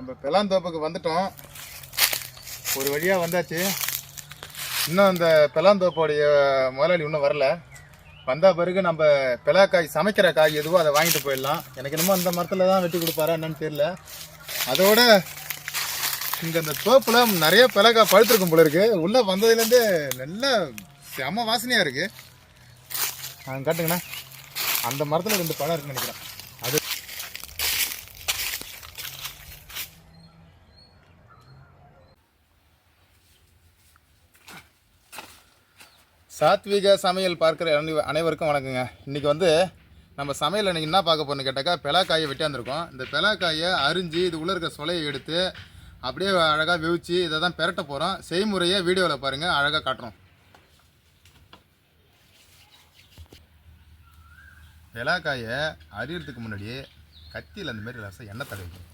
நம்ம பெலாந்தோப்புக்கு வந்துட்டோம். ஒரு வழியாக வந்தாச்சு. இன்னும் அந்த பெலாந்தோப்போடைய முதலாளி இன்னும் வரல. வந்த பிறகு நம்ம பிளாக்காய் சமைக்கிற காய் எதுவோ அதை வாங்கிட்டு போயிடலாம். எனக்கு என்னமோ அந்த மரத்தில் தான் வெட்டி கொடுப்பாரா என்னன்னு தெரியல. அதோட இங்கே அந்த தோப்பில் நிறைய பிளக்காய் பழுத்திருக்கும் போல இருக்குது உள்ளே வந்ததுலேருந்தே நல்ல செம வாசனையாக இருக்குது காட்டுங்கண்ணா. அந்த மரத்தில் ரெண்டு பழம் இருக்குன்னு நினைக்கிறேன் அது சாத்விக சமையல் பார்க்குற அனைவருக்கும் வணக்கங்க. இன்றைக்கி வந்து நம்ம சமையல் இன்னைக்கு என்ன பார்க்க போறோம்னு கேட்டாக்கா பெலாக்காயை வெட்டியாந்துருக்கோம் இந்த பெலாக்காயை அரிஞ்சு இது உள்ளே இருக்க சொலையை எடுத்து அப்படியே அழகாக வெவிச்சு இதை தான் பெரட்ட போகிறோம் செய்முறையை வீடியோவில் பாருங்கள் அழகாக காட்டுறோம். பெலாக்காயை அரியறதுக்கு முன்னாடி கத்தியில் அந்த மாதிரி ரசம் எண்ணெய் தடவிக்கணும்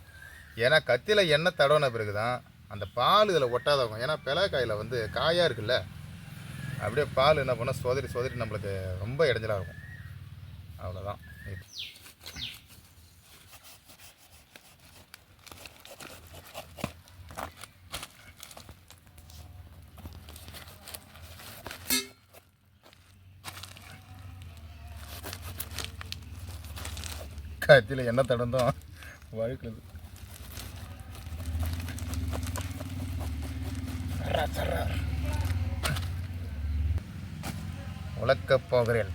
ஏன்னா கத்தியில் எண்ணெய் தடவின பிறகு தான் அந்த பால் இதில் ஒட்டாதவங்க ஏன்னா பெலாக்காயில் வந்து காயாக இருக்குல்ல அப்படியே பால் என்ன பண்ணால் சோதரி சோதரி நம்மளுக்கு ரொம்ப இடைஞ்சலாக இருக்கும். அவ்வளோதான் கத்தியில் என்ன தடந்தோம். வழுக்குது உலக்கப் போகிறேன் உழக்கப் போகிறேன்.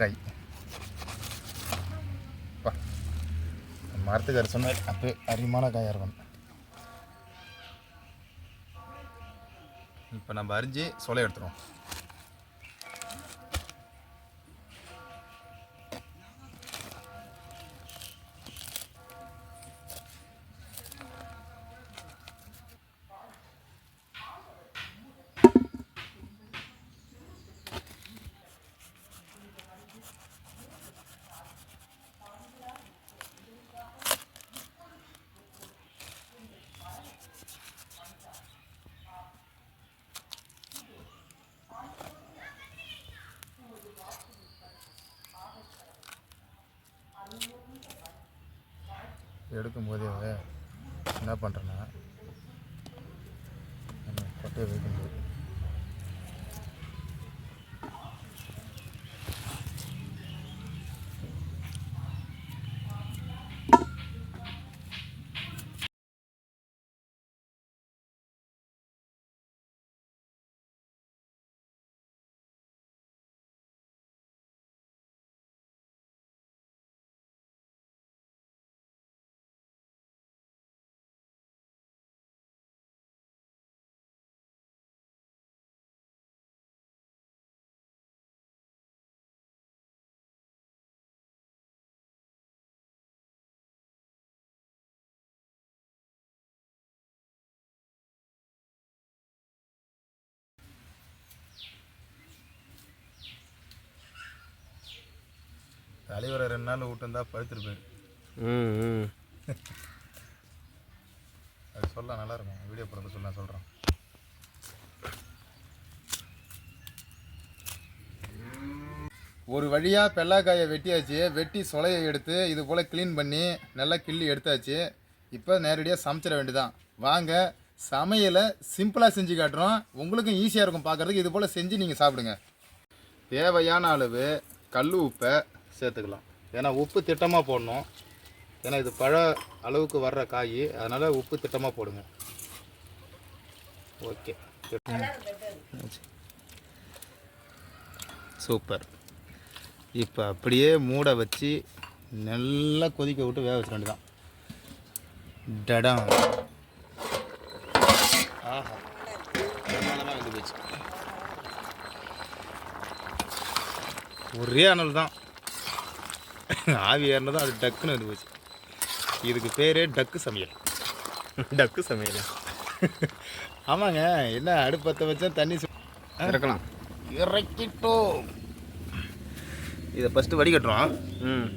காய் பா. மரத்துக்கார் சொன்னார் அப்படியே அருமான காயாக இருக்கும். இப்போ நம்ம அரிஞ்சு சொலை எடுத்துருவோம். எடுக்கும் போதே என்ன பண்ணுறேன்னா கொட்டையை வைக்கணும் தலைவரை ரெண்டு நாள் விட்டுருந்தா பழுத்துட்டு போயிரு. ம் அது சொல்ல நல்லா இருக்கும். வீடியோ போடுறது சொல்ல சொல்கிறேன் ஒரு வழியாக பெல்லாக்காயை வெட்டியாச்சு வெட்டி சொலையை எடுத்து இது போல் க்ளீன் பண்ணி நல்லா கிள்ளி எடுத்தாச்சு. இப்போ நேரடியாக சமைச்சிட வேண்டியதான் வாங்க சமையலை சிம்பிளாக செஞ்சு காட்டுறோம். உங்களுக்கும் ஈஸியாக இருக்கும் பார்க்குறதுக்கு இது போல் செஞ்சு நீங்கள் சாப்பிடுங்க. தேவையான அளவு கல் உப்பை சேர்த்துக்கலாம். ஏன்னா உப்பு திட்டமாக போடணும். ஏன்னா இது பழ அளவுக்கு வர்ற காய். அதனால் உப்பு திட்டமாக போடுங்க. ஓகே. சூப்பர். இப்போ அப்படியே மூட வச்சு நல்லா கொதிக்க விட்டு வேக வச்சிட வேண்டியதான் டடம். ஆஹா. பிரமாதமா போச்சு. ஒரே அனல் தான் ஆவி ஏறினதும் அது டக்குன்னு வந்து போச்சு. இதுக்கு பேரே டக்கு சமையல். டக்கு சமையல். ஆமாங்க என்ன அடுப்பத்தை வச்சா தண்ணி இறக்கலாம் இறக்கிட்டோம். இதை ஃபஸ்ட்டு வடிகட்டுறோம். ம்.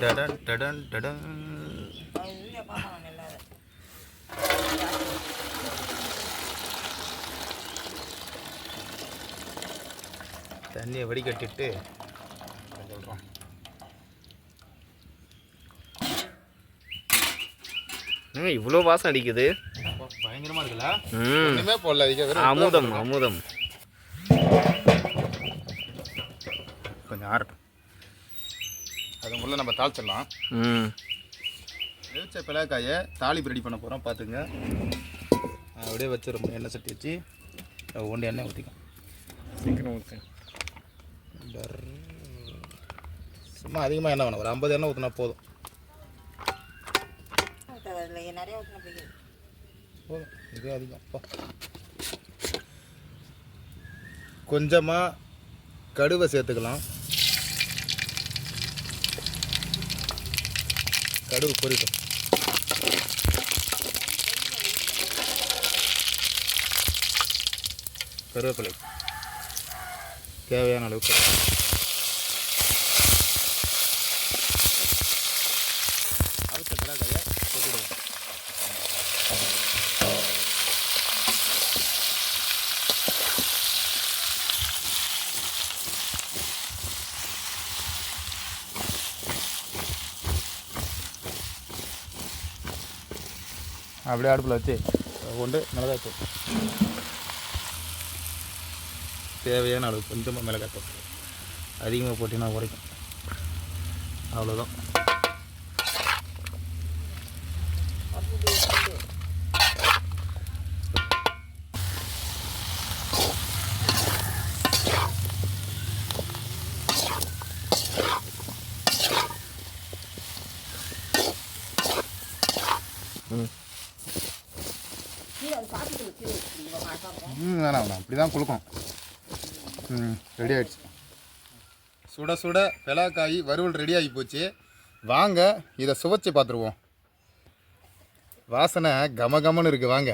டடன் டடன் டடன். தண்ணியை வடிகட்டிட்டு இவ்வளோ வாசம் அடிக்குது. பயங்கரமாக இருக்குல்ல ம். போடல அதிக வெறும் அமுதம் அமுதம். கொஞ்சம் ஆறட்டும். அது உள்ள நம்ம தாளிச்சிடலாம். ம். வேவிச்ச பிள்ளைக்காயை தாளிப்பு ரெடி பண்ண போகிறோம் பார்த்துங்க. அப்படியே வச்சிடும் எண்ணெய் சட்டி வச்சு ஒன்று எண்ணெய் ஊற்றிக்கும் சீக்கிரம் ஊற்று சும்மா அதிகமாக எண்ணெய் வேணும். ஒரு ஐம்பது எண்ணெய் ஊற்றினா போதும். அதில் நிறைய ஊற்றின பிடிக்குது போதும் இதே அதிகம். அப்பா கொஞ்சமாக கடுவை சேர்த்துக்கலாம். கடுகு பொரிக்கும் கருவேப்பிலை. தேவையான அளவுக்கு அப்படியே அடுப்பில் வச்சு கொண்டு மிளகாய்த்தூள் தேவையான அளவு கொஞ்சமாக மிளகாய்த்தூள் அதிகமாக போட்டிங்கன்னா உரைக்கும் அவ்வளோதான் Yeah. இப்படி தான் கொடுக்கும் ம் ரெடி ஆகிடுச்சு சுட சுட பெலாக்காய் வறுவல் ரெடி ஆகி போச்சு. வாங்க இதை சுவைச்சு பார்த்துருவோம். வாசனை கம கமன்னு இருக்குது வாங்க.